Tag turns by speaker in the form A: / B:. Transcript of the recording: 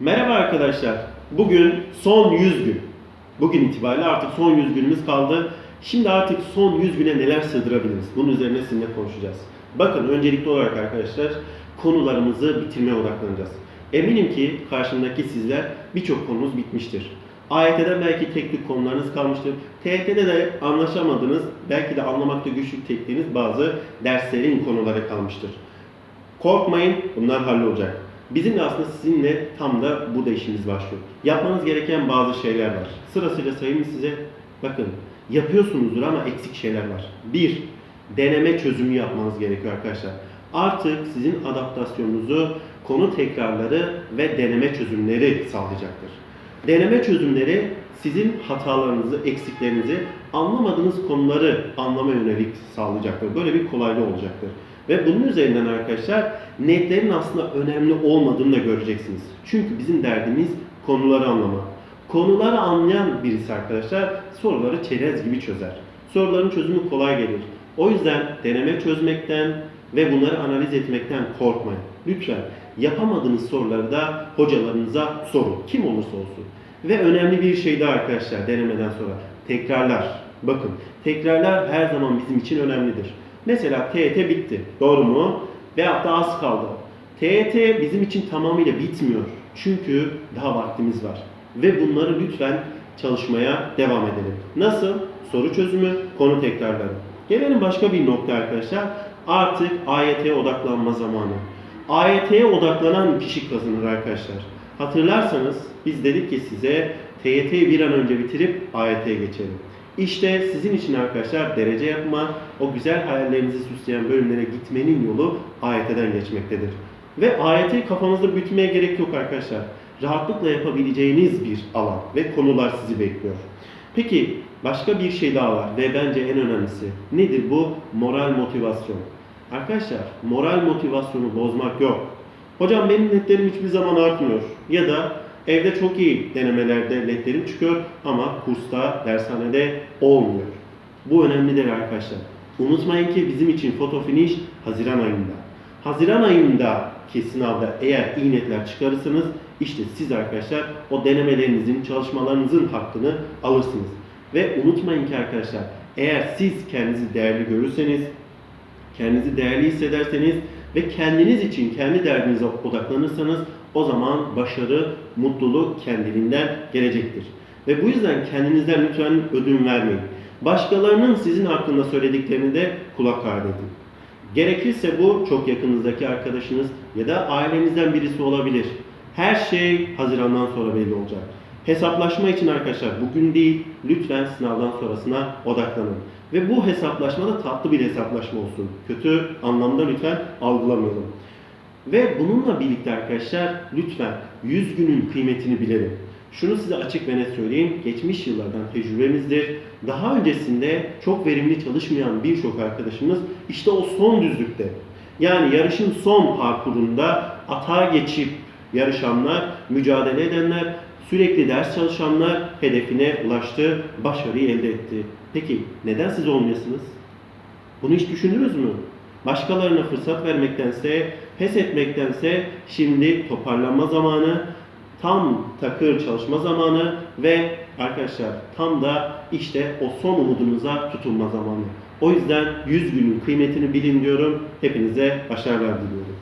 A: Merhaba arkadaşlar. Bugün son 100 gün. Bugün itibariyle artık son 100 günümüz kaldı. Şimdi artık son 100 güne neler sığdırabiliriz? Bunun üzerine sizinle konuşacağız. Bakın öncelikli olarak arkadaşlar konularımızı bitirmeye odaklanacağız. Eminim ki karşımdaki sizler birçok konumuz bitmiştir. AYT'den belki teknik konularınız kalmıştır. TYT'de de anlaşamadığınız, belki de anlamakta güçlük çektiğiniz bazı derslerin konuları kalmıştır. Korkmayın, bunlar hallolacak. Bizim de aslında sizinle tam da burada işimiz başlıyor. Yapmanız gereken bazı şeyler var. Sırasıyla sayayım size. Bakın, yapıyorsunuzdur ama eksik şeyler var. Bir, deneme çözümü yapmanız gerekiyor arkadaşlar. Artık sizin adaptasyonunuzu konu tekrarları ve deneme çözümleri sağlayacaktır. Deneme çözümleri sizin hatalarınızı, eksiklerinizi, anlamadığınız konuları anlama yönelik sağlayacaktır. Böyle bir kolaylığı olacaktır. Ve bunun üzerinden arkadaşlar netlerin aslında önemli olmadığını da göreceksiniz. Çünkü bizim derdimiz konuları anlamak. Konuları anlayan birisi arkadaşlar soruları çerez gibi çözer. Soruların çözümü kolay gelir. O yüzden deneme çözmekten ve bunları analiz etmekten korkmayın. Lütfen yapamadığınız soruları da hocalarınıza sorun. Kim olursa olsun. Ve önemli bir şey daha arkadaşlar denemeden sonra. Tekrarlar. Bakın tekrarlar her zaman bizim için önemlidir. Mesela TET bitti. Doğru mu? Veyahut da az kaldı. TET bizim için tamamıyla bitmiyor. Çünkü daha vaktimiz var. Ve bunları lütfen çalışmaya devam edelim. Nasıl? Soru çözümü, konu tekrarları. Gelelim başka bir nokta arkadaşlar. Artık AYT'ye odaklanma zamanı. AYT'ye odaklanan kişi kazanır arkadaşlar. Hatırlarsanız biz dedik ki size TYT'yi bir an önce bitirip AYT'ye geçelim. İşte sizin için arkadaşlar derece yapma, o güzel hayallerinizi süsleyen bölümlere gitmenin yolu AYT'den geçmektedir. Ve AYT kafanızda büyütmeye gerek yok arkadaşlar. Rahatlıkla yapabileceğiniz bir alan ve konular sizi bekliyor. Peki başka bir şey daha var ve bence en önemlisi. Nedir bu? Moral motivasyon. Arkadaşlar moral motivasyonu bozmak yok. Hocam benim netlerim hiçbir zaman artmıyor. Ya da evde çok iyi denemelerde netlerim çıkıyor ama kursta, dershanede olmuyor. Bu önemlidir arkadaşlar. Unutmayın ki bizim için foto finish Haziran ayında. Haziran ayındaki sınavda eğer iyi netler çıkarırsanız işte siz arkadaşlar o denemelerinizin, çalışmalarınızın hakkını alırsınız. Ve unutmayın ki arkadaşlar eğer siz kendinizi değerli görürseniz, kendinizi değerli hissederseniz ve kendiniz için, kendi derdinize odaklanırsanız o zaman başarı, mutluluk kendiliğinden gelecektir. Ve bu yüzden kendinizden lütfen ödün vermeyin. Başkalarının sizin hakkında söylediklerini de kulak ardı edin. Gerekirse bu çok yakınızdaki arkadaşınız ya da ailenizden birisi olabilir. Her şey Haziran'dan sonra belli olacak. Hesaplaşma için arkadaşlar bugün değil lütfen sınavdan sonrasına odaklanın. Ve bu hesaplaşma da tatlı bir hesaplaşma olsun. Kötü anlamda lütfen algılamayalım. Ve bununla birlikte arkadaşlar lütfen 100 günün kıymetini bilelim. Şunu size açık ve net söyleyeyim. Geçmiş yıllardan tecrübemizdir. Daha öncesinde çok verimli çalışmayan birçok arkadaşımız işte o son düzlükte yani yarışın son parkurunda atağa geçip yarışanlar, mücadele edenler, sürekli ders çalışanlar hedefine ulaştı, başarıyı elde etti. Peki neden siz olmayasınız? Bunu hiç düşündünüz mü? Başkalarına fırsat vermektense, pes etmektense şimdi toparlanma zamanı, tam takır çalışma zamanı ve arkadaşlar tam da işte o son umudunuza tutunma zamanı. O yüzden 100 günün kıymetini bilin diyorum. Hepinize başarılar diliyorum.